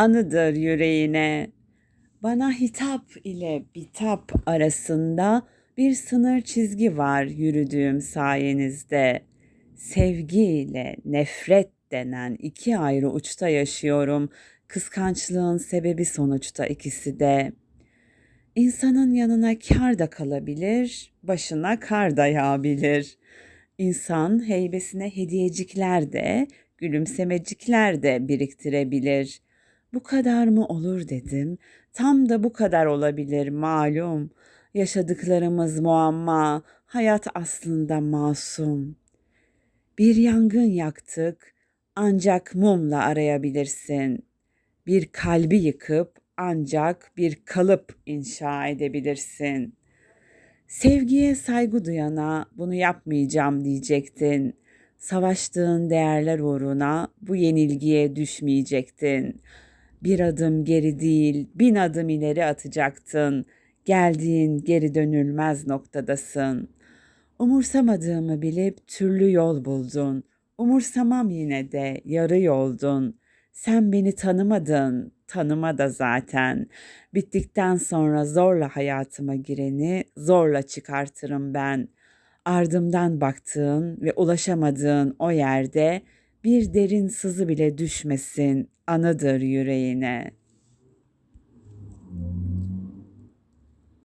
anıdır yüreğine. Bana hitap ile bitap arasında bir sınır çizgi var yürüdüğüm sayenizde. Sevgi ile nefret denen iki ayrı uçta yaşıyorum. Kıskançlığın sebebi sonuçta ikisi de. İnsanın yanına kar da kalabilir, başına kar da yağabilir. İnsan heybesine hediyecikler de, gülümsemecikler de biriktirebilir. Bu kadar mı olur dedim. Tam da bu kadar olabilir malum. Yaşadıklarımız muamma, hayat aslında masum. Bir yangın yaktık, ancak mumla arayabilirsin. Bir kalbi yıkıp ancak bir kalıp inşa edebilirsin. Sevgiye saygı duyana bunu yapmayacağım diyecektin. Savaştığın değerler uğruna bu yenilgiye düşmeyecektin. Bir adım geri değil, bin adım ileri atacaktın. Geldiğin geri dönülmez noktadasın. Umursamadığımı bilip türlü yol buldun. Umursamam yine de yarı yoldun. Sen beni tanımadın, tanıma da zaten. Bittikten sonra zorla hayatıma gireni zorla çıkartırım ben. Ardımdan baktığın ve ulaşamadığın o yerde bir derin sızı bile düşmesin anıdır yüreğine.''